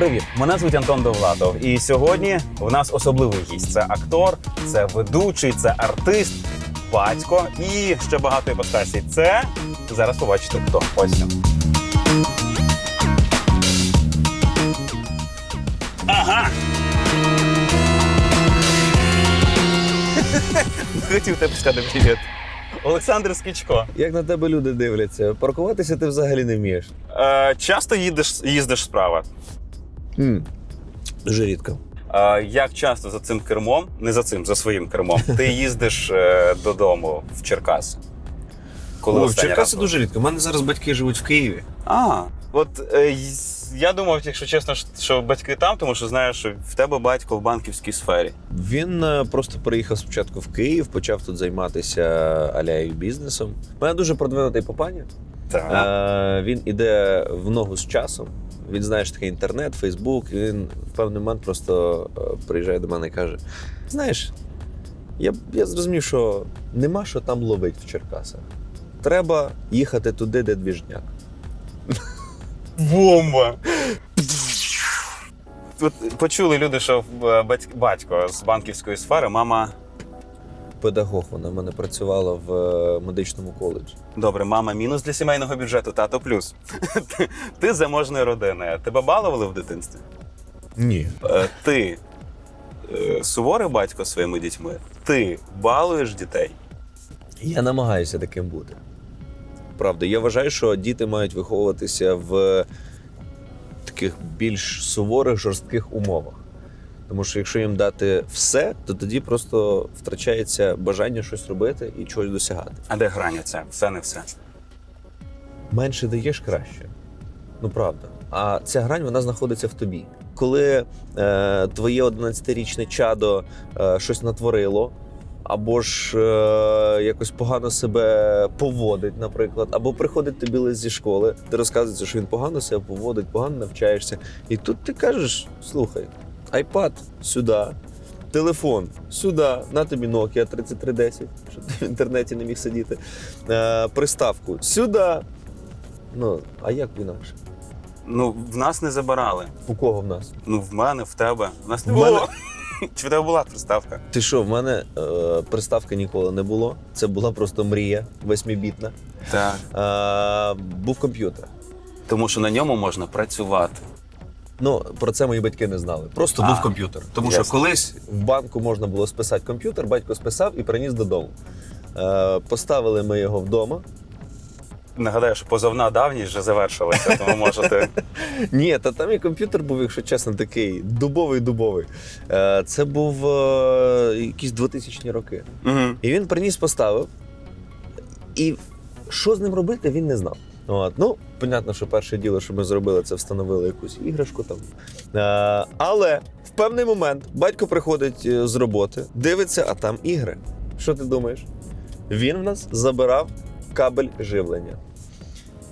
Привіт, мене звуть Антон Довлатов. І сьогодні в нас особливий гість. Це актор, це ведучий, це артист, батько і ще багато іпостасій. Це зараз побачите хто. Ось. Ага. Хотів тебе сказати привіт. Олександр Скічко. Як на тебе люди дивляться? Паркуватися ти взагалі не вмієш. Е, часто їдеш, їздиш справа. Хм. Дуже рідко. Е, як часто за цим кермом, не за цим, за своїм кермом, ти їздиш е, додому в Черкас? О, в останній Черкаси був? дуже рідко. У мене зараз батьки живуть в Києві. А, от е, я думав, якщо чесно, що- що батьки там, тому що знаєш, що в тебе батько в банківській сфері. Він е, просто переїхав спочатку в Київ, почав тут займатися аляю бізнесом. У мене дуже продвинутий папаня. Так. Е, він іде в ногу з часом. Він знає, що таке інтернет, Фейсбук. І він в певний момент просто е, приїжджає до мене і каже: Знаєш, я, я зрозумів, що нема що там ловить в Черкасах. Треба їхати туди, де двіжняк. Бомба! Почули люди, що е, батько з банківської сфери, мама. Педагог вона в мене працювала в е, медичному коледжі. Добре, мама мінус для сімейного бюджету, тато плюс. Ти- заможної родини. Тебе балували в дитинстві? Ні. Е, Ти е, суворий батько своїми дітьми. Ти балуєш дітей. Я намагаюся таким бути. Правда, я вважаю, що діти мають виховуватися в таких більш суворих, жорстких умовах. Тому що якщо їм дати все, то тоді просто втрачається бажання щось робити і чогось досягати. А де граня це? Все не все. Менше даєш краще. Ну правда. А ця грань вона знаходиться в тобі. Коли е, твоє 11-річне чадо е, щось натворило, або ж е, якось погано себе поводить, наприклад, або приходить тобі лист зі школи, де розказується, що він погано себе поводить, погано навчаєшся. І тут ти кажеш: слухай, айпад сюди. Телефон сюди, на тобі Nokia 3310, щоб ти в інтернеті не міг сидіти. Е, приставку сюди. Ну, а як інакше? Ну, в нас не забирали. У кого в нас? Ну, в мене, в тебе. В нас не В було. мене- Чи в тебе була приставка? Ти що, в мене е, приставки ніколи не було. Це була просто мрія восьмібітна. Так. Е, був комп'ютер. Тому що на ньому можна працювати. Ну, про це мої батьки не знали. Просто А, був комп'ютер. Тому ясно. що колись в банку можна було списати комп'ютер, батько списав і приніс додому. Е, поставили ми його вдома. Нагадаю, що позовна давність вже завершилася, тому можете. Ні, та там і комп'ютер був, якщо чесно, такий дубовий-дубовий. Е, це був е, якісь 2000 роки. І він приніс, поставив. І що з ним робити, він не знав. От. Ну, понятно, що перше діло, що ми зробили, це встановили якусь іграшку там. Е, але в певний момент батько приходить е, з роботи, дивиться, а там ігри. Що ти думаєш? Він в нас забирав кабель живлення.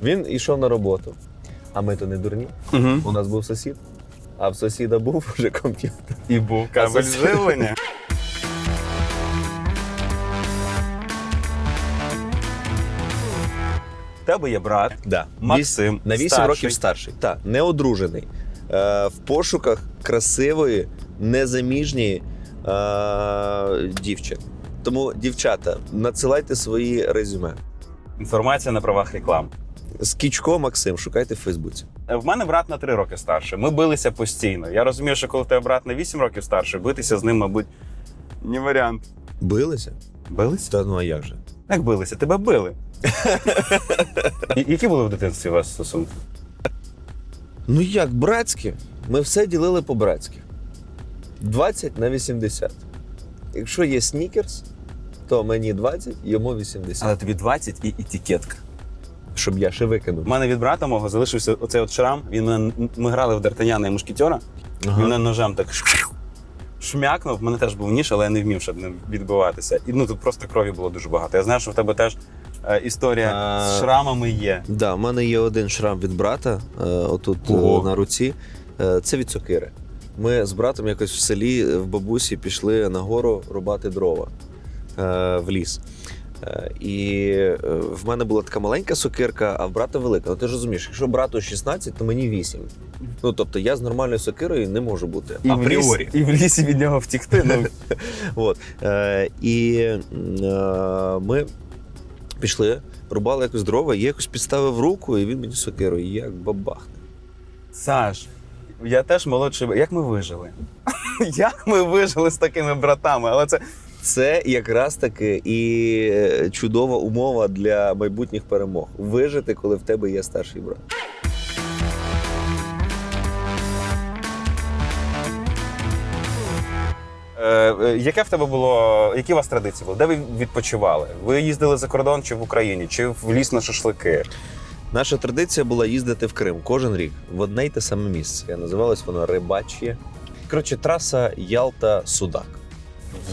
Він йшов на роботу. А ми то не дурні. Мгм. У нас був сусід, а в сусіда був вже комп'ютер. І був кабель це- живлення. тебе є брат Да. Максим. На 8 старший. років старший. Так, не одружений. Е, в пошуках красивої, незаміжньої е, дівчини. Тому, дівчата, надсилайте свої резюме. Інформація на правах реклам. Скічко Максим, шукайте в Фейсбуці. Е, В мене брат на 3 роки старший. Ми билися постійно. Я розумію, що коли тебе брат на 8 років старший, битися з ним, мабуть, не варіант. Билися? Билися? Та ну а як же? Як билися? Тебе били. Які були в дитинстві у вас стосунки? Ну як, братські? Ми все ділили по-братськи. 20 на 80. Якщо є снікерс, то мені 20, йому 80. Але тобі 20 і етикетка. Щоб я ще викинув. У мене від брата мого залишився оцей от шрам. Він мене, ми грали в Д'Артаняна і мушкетера. Він мене ножем так шмяк- шмякнув. У мене теж був ніж, але я не вмів, щоб ним відбиватися. І ну тут просто крові було дуже багато. Я знаю, що в тебе теж історія А. з шрамами є. Да, у мене є один шрам від брата, е, отут е, Ого. на руці. Е, Це від сокири. Ми з братом якось в селі е, в бабусі пішли на гору рубати дрова е, в ліс. Е, І е, в мене була така маленька сокирка, а в брата велика. Ну ти ж розумієш, якщо брату 16, то мені 8. Ну тобто я з нормальною сокирою не можу бути. І в, ліс, і в лісі від нього втікти. Ну, От. Е, і е, ми пішли, рубали якось дрова, я якось підставив руку, і він мені сокирує, як бабахне. Саш, я теж молодший. Як ми вижили? Як ми вижили з такими братами? Але це Це якраз таки і е, чудова умова для майбутніх перемог. Вижити, коли в тебе є старший брат. Яке в тебе було, які у вас традиції були? Де ви відпочивали? Ви їздили за кордон чи в Україні, чи в ліс на шашлики? Наша традиція була їздити в Крим кожен рік в одне й те саме місце. Називалось воно Рибачє. Коротше, траса Ялта-Судак.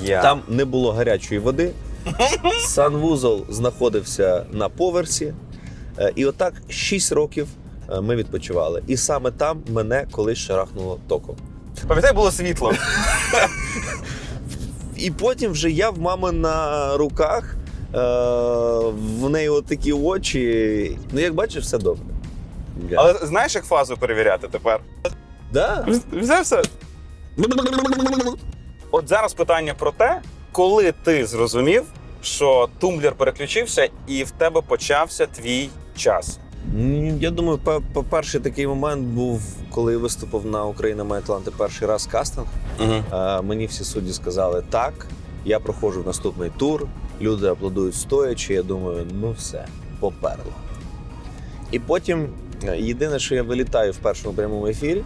Я. Там не було гарячої води. Санвузол знаходився на поверсі. Е, І отак 6 років е, ми відпочивали. І саме там мене колись шарахнуло током. Пам'ятай, було світло. І потім вже я в мами на руках, е, в неї отакі очі. Ну, як бачиш, все добре. Я- Але знаєш, як фазу перевіряти тепер? да? Все все. От зараз питання про те, коли ти зрозумів, що тумблер переключився і в тебе почався твій час. Я думаю, по- перший такий момент був, коли я виступив на Україна має таланти перший раз кастинг. Угу. Мені всі судді сказали так. Я проходжу в наступний тур. Люди аплодують стоячи. Я думаю, ну все, поперло. І потім е, єдине, що я вилітаю в першому прямому ефірі,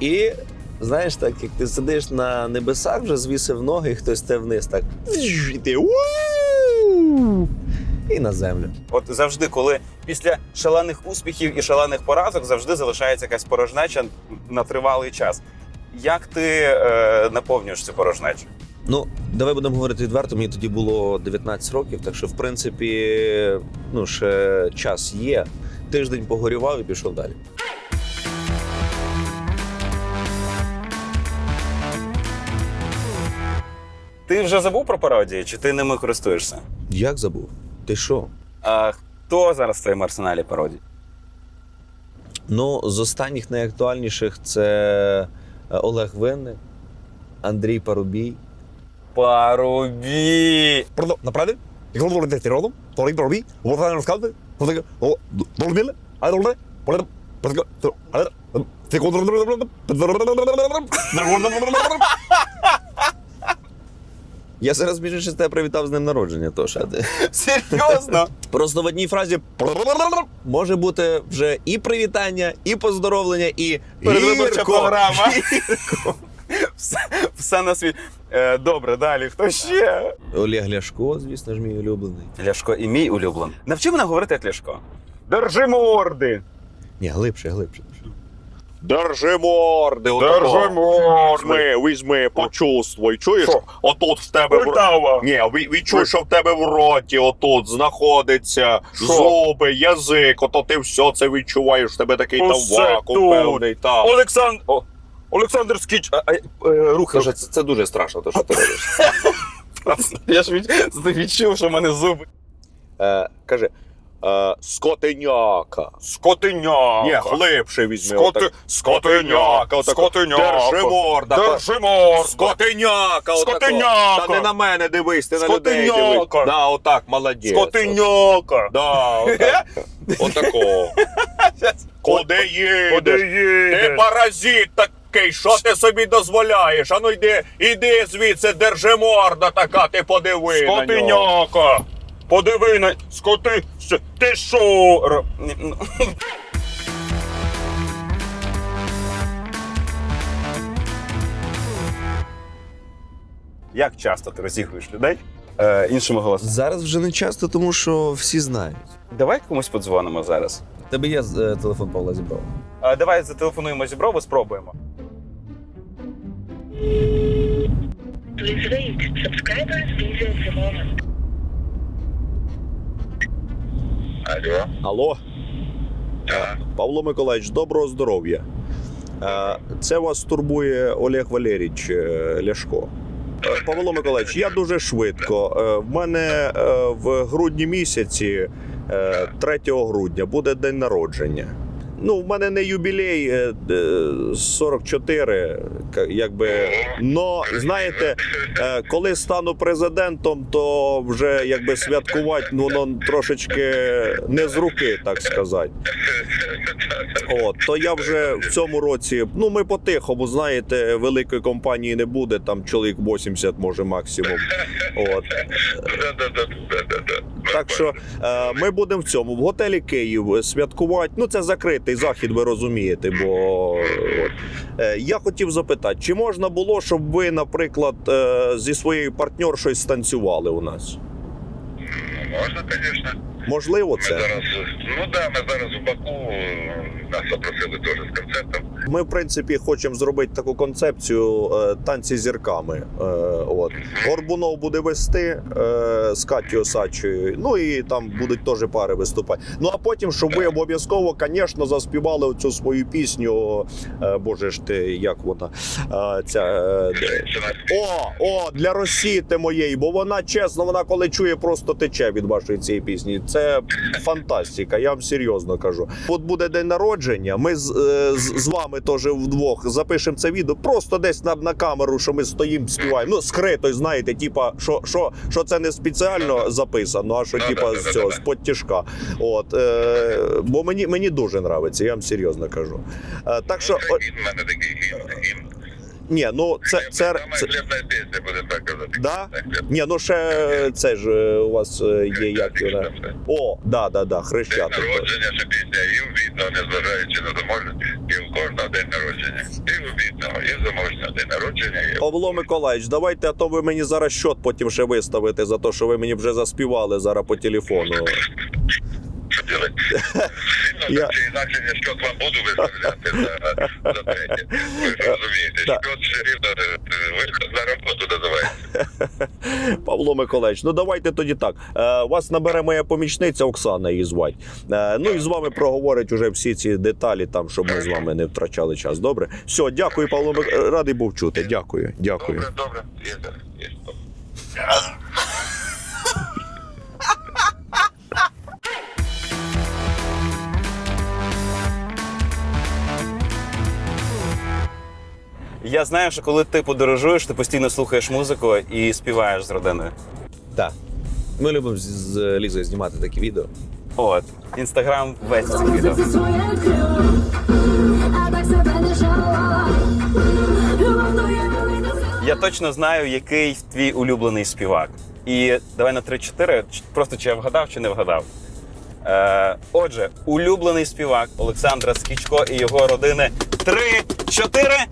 і знаєш, так як ти сидиш на небесах, вже звісив ноги, і хтось те вниз, так і ти! І на землю. От завжди, коли після шалених успіхів і шалених поразок завжди залишається якась порожнеча на тривалий час. Як ти е, наповнюєш цю порожнечу? Ну, давай будемо говорити відверто. Мені тоді було 19 років, так що, в принципі, ну, ще час є. Тиждень погорював і пішов далі. Ти вже забув про пародії, чи ти ними користуєшся? Як забув? Ти що? А хто зараз в твоєму арсеналі пародій? Ну, з останніх найактуальніших це е, Олег Винник, Андрій Парубій. Парубій! Направді? Якщо Я зараз більше ще тебе привітав з ним народження, то ще ти. Серйозно? Просто в одній фразі може бути вже і привітання, і поздоровлення, і Передвиборча програма. все, все на світ. Е, добре, далі. Хто ще? Олег Ляшко, звісно ж, мій улюблений. Ляшко і мій улюблений. Навчи мене говорити як Ляшко. Держи морди! Ні, глибше, глибше. Держи морди, Держи морди! Візьми, візьми, почувствуй. Чуєш? Що? Отут в тебе в ро- Ні, ві- відчуй, що в тебе в роті отут знаходиться Що? зуби, язик, ото ти все це відчуваєш, в тебе такий там Усе вакуум тут. певний. Та. Олександр. Олександр Скіч. А, а, е, рухи. Це, це, це дуже страшно, те, що ти робиш. Я ж від, відчув, що в мене зуби. Е, каже, е, скотиняка. Скотиняка. Ні, глибше візьми. Скоти... отак. Скотиняка. отако. Скотиняка. Держи морда. Держи. Скотиняка. Та не на мене дивись, ти на людей дивись. Скотиняка. Да, отак, молодець. Скотиняка. Да, отак. Отако. Куди їдеш? Куди Ти їдеш? паразит такий, що ти собі дозволяєш? Ану йди, іди звідси, держи морда така, ти подиви на нього. Подиви на скоти. Що- Ти що? Як часто ти розігруєш людей е, іншими голосами? Зараз вже не часто, тому що всі знають. Давай комусь подзвонимо зараз. Тебе є е, телефон Павла Зіброва. А, давай зателефонуємо зіброву, спробуємо. Please wait. Subscribers busy at the moment. Алло, Алло, да, Павло Миколаївич, доброго здоров'я. Е, Це вас турбує Олег Валерійович е, Ляшко. Е, Павло Миколаївич, я дуже швидко. В мене в грудні місяці, е, 3 грудня, буде день народження. Ну, в мене не юбілей е, е, 44, якби. Но знаєте, е, коли стану президентом, то вже якби святкувати ну, воно трошечки не з руки, так сказати. От, то я вже в цьому році, ну ми по-тихому, знаєте, великої компанії не буде, там чоловік 80 може максимум. От. Так що е, ми будемо в цьому в готелі Київ святкувати. Ну це закритий захід, ви розумієте. Бо от. Е, я хотів запитати, чи можна було, щоб ви, наприклад, е, зі своєю партнершою станцювали у нас? Ну, Можна, звісно. Можливо, Ми це зараз, ну да, ми зараз в Баку, нас запросили теж з концертом. ми, в принципі, хочемо зробити таку концепцію е, танці зірками. Е, от Горбунов буде вести е, з Катю Осадчою, ну і там будуть теж пари виступати. Ну а потім, щоб ви обов'язково, звісно, заспівали оцю свою пісню. Боже ж ти, як вона ця. О, о, для Росіти моєї, бо вона чесно, вона коли чує, просто тече від вашої цієї пісні. Це фантастика, я вам серйозно кажу. От буде день народження. Ми з, е, з, з вами теж вдвох запишемо це відео. Просто десь на, на камеру, що ми стоїмо, співаємо. Ну, скрито, знаєте, типа, що, що, що це не спеціально записано, а що типа з цього з подтяжка. От е, бо мені мені дуже подобається, я вам серйозно кажу. Е, так що, о, ні, ну це це, це, пісня, будемо так казати. Да? Ні, ну ще це ж е, у вас е, є як вона. О, да, да, да, День хрещатик. народження, що пісня і у бідного, незважаючи на заможність, і у кожного день народження. І у бідного, і заможного день народження. І... Павло Миколаївич, давайте, а то ви мені зараз щот потім ще виставите за те, що ви мені вже заспівали зараз по телефону. Я- Я... Чи інакше я що вам буду виставляти за, за третє. Ви ж розумієте, Да. що все рівно е, виход на роботу називається. Павло Миколаївич, ну давайте тоді так. Е, вас набере моя помічниця Оксана її звать. Е, ну і з вами проговорить уже всі ці деталі, там, щоб ми з вами не втрачали час. Добре? Все, дякую, Павло Мик... Радий був чути. Дякую, дякую. Добре, добре. Є, є. Я знаю, що коли ти подорожуєш, ти постійно слухаєш музику і співаєш з родиною. Так. Ми любимо з, з Лізою знімати такі відео. От, інстаграм весь цих відео. Я точно знаю, який твій улюблений співак. І давай на 3-4, просто чи я вгадав, чи не вгадав. Е, отже, улюблений співак Олександра Скічко і його родини 3-4.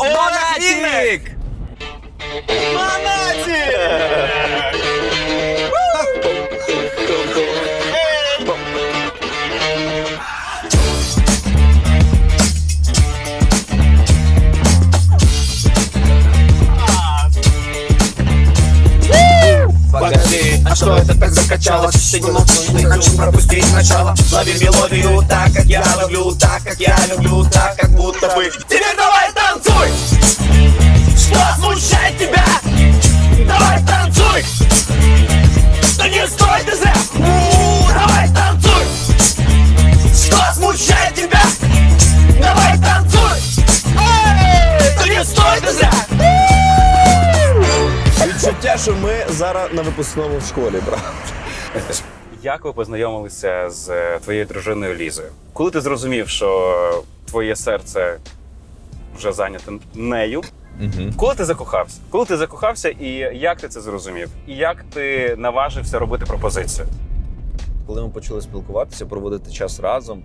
Монатік! Монатік! Погоди, а что это так закачалось? Ты не молчишь, не хочу пропустить начало Лови мелодию так, как я люблю Так, как я люблю, так, как будто бы Теперь давай танцуй! Что смущает тебя? Давай танцуй! Да не стой ты зря! У, Давай танцуй! Что смущает тебя? Давай танцуй! Эй, Да не стой ты зря! Відчуття, що ми зараз на випускному в школі, правда? Як ви познайомилися з е, твоєю дружиною Лізою? Коли ти зрозумів, що твоє серце вже зайняте нею? Коли ти закохався? Коли ти закохався, і як ти це зрозумів? І як ти наважився робити пропозицію? коли ми почали спілкуватися, проводити час разом,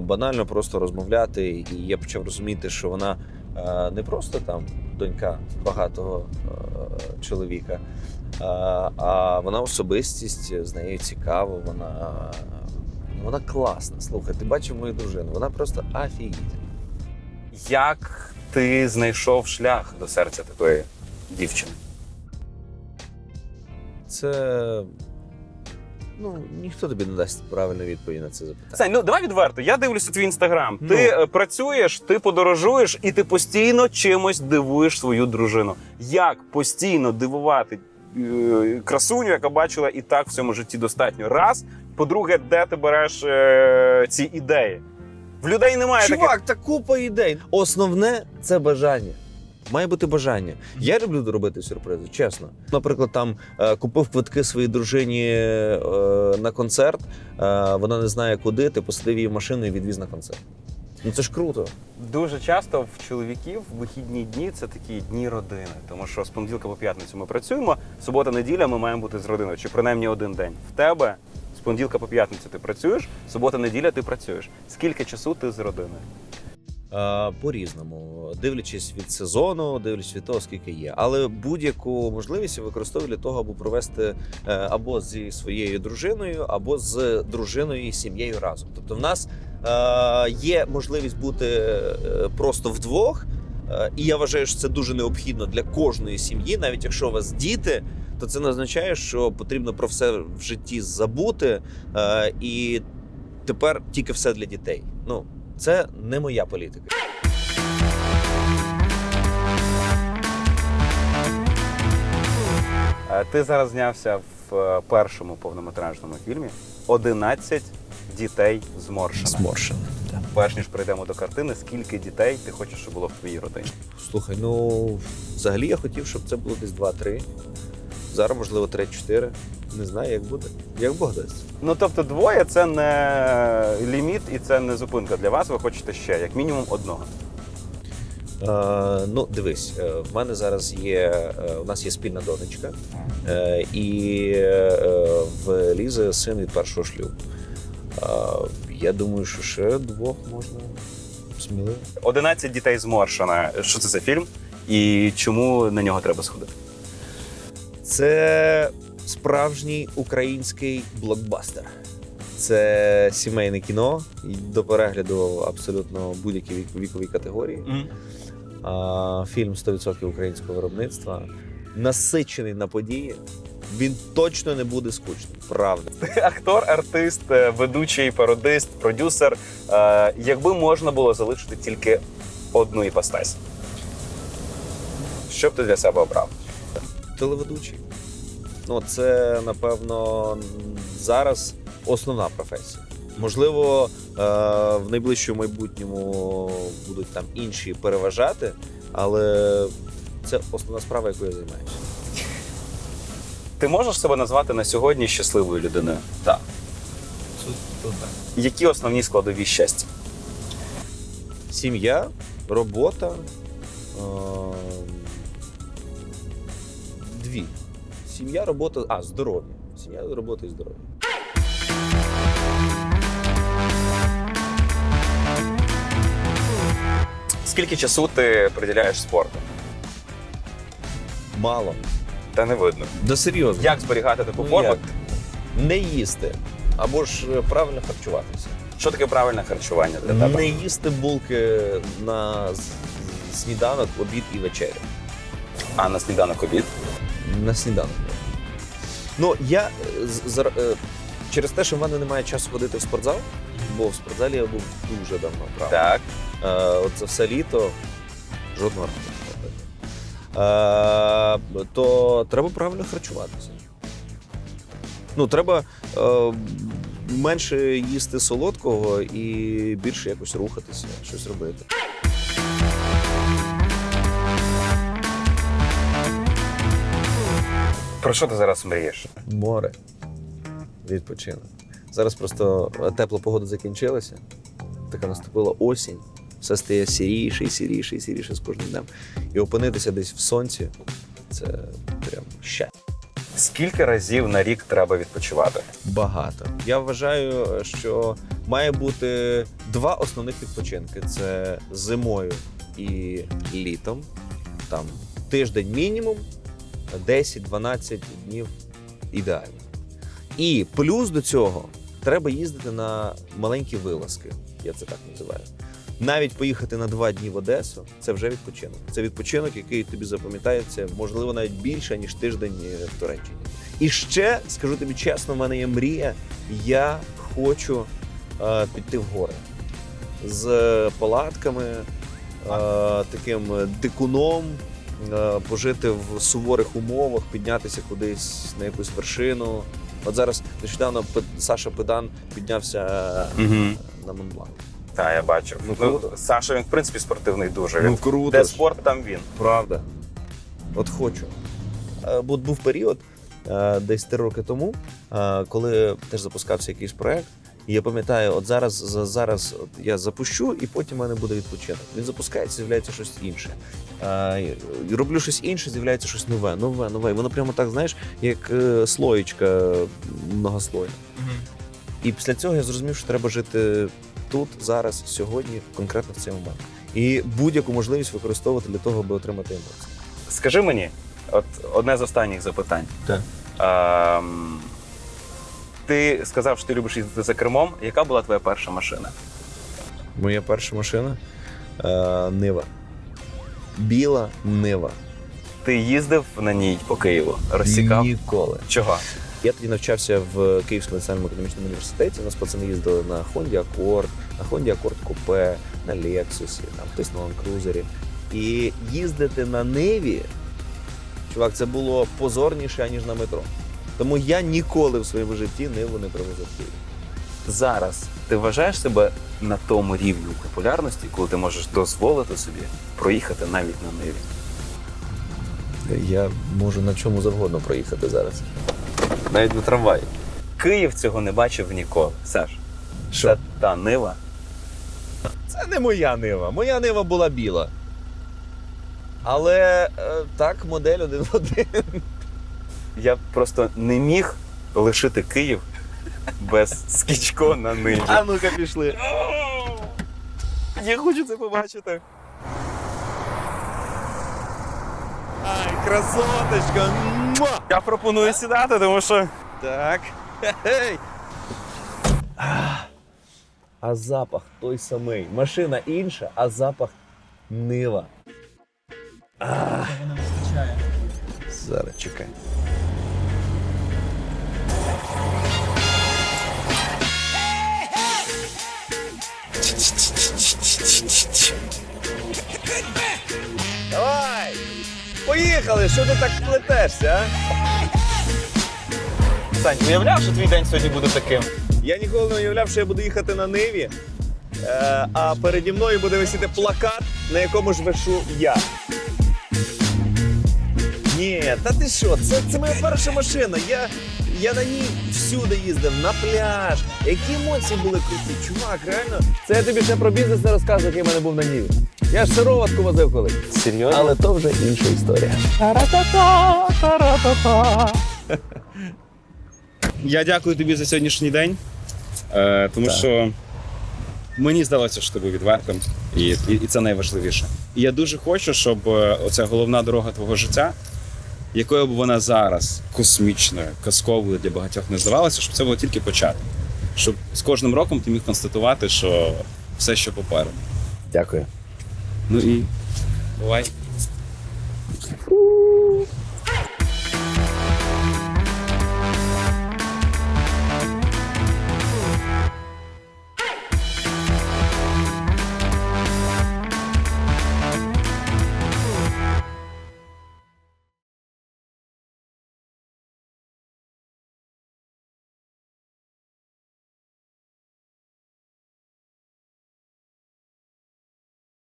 банально просто розмовляти, і я почав розуміти, що вона не просто там донька багатого чоловіка, а, вона особистість, з нею цікаво, вона, вона класна. Слухай, ти бачив мою дружину, вона просто офігітельна. Як ти знайшов шлях до серця такої дівчини? Це Ну, ніхто тобі не дасть правильну відповідь на це запитання. Сань, ну давай відверто. Я дивлюся твій інстаграм. Ти Ну. е, працюєш, ти подорожуєш, і ти постійно чимось дивуєш свою дружину. Як постійно дивувати е, красуню, яка бачила і так в цьому житті достатньо? Раз. По-друге, де ти береш е, ці ідеї? В людей немає таких. Чувак, та купа ідей. Основне це бажання. Має бути бажання. Я люблю робити сюрпризи, чесно. Наприклад, там е, купив квитки своїй дружині е, на концерт. Е, вона не знає куди. Ти посадив її в машину і відвіз на концерт. Ну це ж круто. Дуже часто в чоловіків вихідні дні це такі дні родини, тому що з понеділка по п'ятницю ми працюємо. Субота, неділя ми маємо бути з родиною, чи принаймні один день. В тебе понеділка по п'ятницю ти працюєш, субота, неділя ти працюєш. Скільки часу ти з родиною? Е, По-різному, дивлячись від сезону, дивлячись від того, скільки є. Але будь-яку можливість використовую для того, аби провести е, або зі своєю дружиною, або з дружиною і сім'єю разом. Тобто, в нас е, є можливість бути е, просто вдвох. І я вважаю, що це дуже необхідно для кожної сім'ї, навіть якщо у вас діти. То це не означає, що потрібно про все в житті забути, е, і тепер тільки все для дітей. Ну це не моя політика. Е, Ти зараз знявся в е, першому повнометражному фільмі «11 дітей зморшено. Зморшено. Перш ніж прийдемо до картини, скільки дітей ти хочеш, щоб було в твоїй родині? Слухай, ну взагалі я хотів, щоб це було десь 2-3. Зараз, можливо, 3-4. Не знаю, як буде. Як Бог дасть. Ну тобто, двоє це не ліміт і це не зупинка для вас. Ви хочете ще як мінімум одного. Е, ну, дивись, е, в мене зараз є. е, у нас є спільна донечка, е, і е, в Лізи син від першого шлюбу. Е, я думаю, що ще двох можна сміливо. «11 дітей зморшено. Що це за фільм? І чому на нього треба сходити? Це справжній український блокбастер. Це сімейне кіно до перегляду абсолютно будь-які вік- вікові категорії. А, фільм 100% українського виробництва, насичений на події. Він точно не буде скучним. Правда. Актор, артист, е, ведучий, пародист, продюсер. Е, Якби можна було залишити тільки одну іпостась, що б ти для себе обрав? Телеведучий. Ну, це, напевно, зараз основна професія. Можливо, е, в найближчому майбутньому будуть там інші переважати, але це основна справа, якою я займаюся. Ти можеш себе назвати на сьогодні щасливою людиною? Так. Які основні складові щастя? Сім'я, робота. Е, дві. Сім'я, робота, а, здоров'я. Сім'я, робота і здоров'я. Скільки часу ти приділяєш спорту? Мало. Та не видно. Да серйозно. Як зберігати таку Ну, форму? як? Не їсти. Або ж е, правильно харчуватися. Що таке правильне харчування для тебе? Не їсти булки на сніданок, обід і вечерю. А на сніданок обід? На сніданок. Ну, я е, е, через те, що в мене немає часу ходити в спортзал, бо в спортзалі я був дуже давно правда. Так. Е, от за все літо жодного разу. не ходив. То треба правильно харчуватися. Ну, треба менше їсти солодкого і більше якось рухатися, щось робити. Про що ти зараз мрієш? Море. Відпочинок. Зараз просто е, тепла погода закінчилася. Така наступила осінь. Все стає сіріше, і сіріше, і сіріше з кожним днем. І опинитися десь в сонці це прям щастя. Скільки разів на рік треба відпочивати? Багато. Я вважаю, що має бути два основних відпочинки: це зимою і літом. Там тиждень мінімум, 10-12 днів ідеально. І плюс до цього треба їздити на маленькі вилазки. Я це так називаю. навіть поїхати на два дні в Одесу це вже відпочинок. Це відпочинок, який тобі запам'ятається, можливо, навіть більше, ніж тиждень е, в Туреччині. І ще скажу тобі чесно, в мене є мрія. Я хочу е, піти в гори з палатками, е, таким дикуном, пожити в суворих умовах, піднятися кудись на якусь вершину. От зараз нещодавно Саша Педан піднявся е, Угу. на Монблан. Так, я бачив. Ну, Ну. Саша, він, в принципі, спортивний дуже. Ну круто. де спорт, там він. Правда. От хочу. Е, Бо був період е, десь три роки тому, е, коли теж запускався якийсь проект. І я пам'ятаю, от зараз за- зараз от я запущу, і потім в мене буде відпочинок. Він запускається, з'являється щось інше. Е, і Роблю щось інше, з'являється щось нове, нове, нове. І воно прямо так, знаєш, як е, слоєчка многослойна. І після цього я зрозумів, що треба жити тут, зараз, сьогодні, конкретно в цей момент. І будь-яку можливість використовувати для того, аби отримати емоції. Скажи мені, от одне з останніх запитань. Так. Ем, ти сказав, що ти любиш їздити за кермом. Яка була твоя перша машина? Моя перша машина е, Нива. Біла Нива. Ти їздив на ній по Києву, розсікав? Ніколи. Чого? Я тоді навчався в Київському національному економічному університеті. У нас пацани їздили на Honda Accord, на Honda Accord Coupe, на Lexus, там хтось на Land Cruiser. І їздити на Ниві, чувак, це було позорніше, аніж на метро. Тому я ніколи в своєму житті Ниву не Київ. Зараз ти вважаєш себе на тому рівні популярності, коли ти можеш дозволити собі проїхати навіть на ниві. Я можу на чому завгодно проїхати зараз. Навіть на трамваї. Київ цього не бачив ніколи. Саш, Що? це та нива. Це не моя нива. Моя нива була біла. Але е, так, модель один в один. Я просто не міг лишити Київ без скічко на ниві. А ну-ка пішли. Я хочу це побачити. Ай, красоточка! Муа! Я пропоную сідати, тому що Так. Хе-хей. А, а запах той самий. Машина інша, а запах нива. Зараз чекай. Давай! Поїхали! Що ти так плетешся, а? Сань, уявляв, що твій день сьогодні буде таким. Я ніколи не уявляв, що я буду їхати на Ниві, е, а переді мною буде висіти плакат, на якому ж вишу я. Ні, та ти що? Це, це моя перша машина. Я, я на ній всюди їздив, на пляж. Які емоції були круті, чувак, реально. Це я тобі ще про бізнес не розказую, який в мене був на Ніві. Я ж сироватку возив колись. Серйозно? Але то вже інша історія. Я дякую тобі за сьогоднішній день, е, тому Так. що мені здалося, що ти був відвертим, і, і, і це найважливіше. І я дуже хочу, щоб е, оця головна дорога твого життя, якою б вона зараз космічною, казковою для багатьох не здавалася, щоб це було тільки початок. Щоб з кожним роком ти міг констатувати, що все ще попереду. Дякую. Ну і бувай.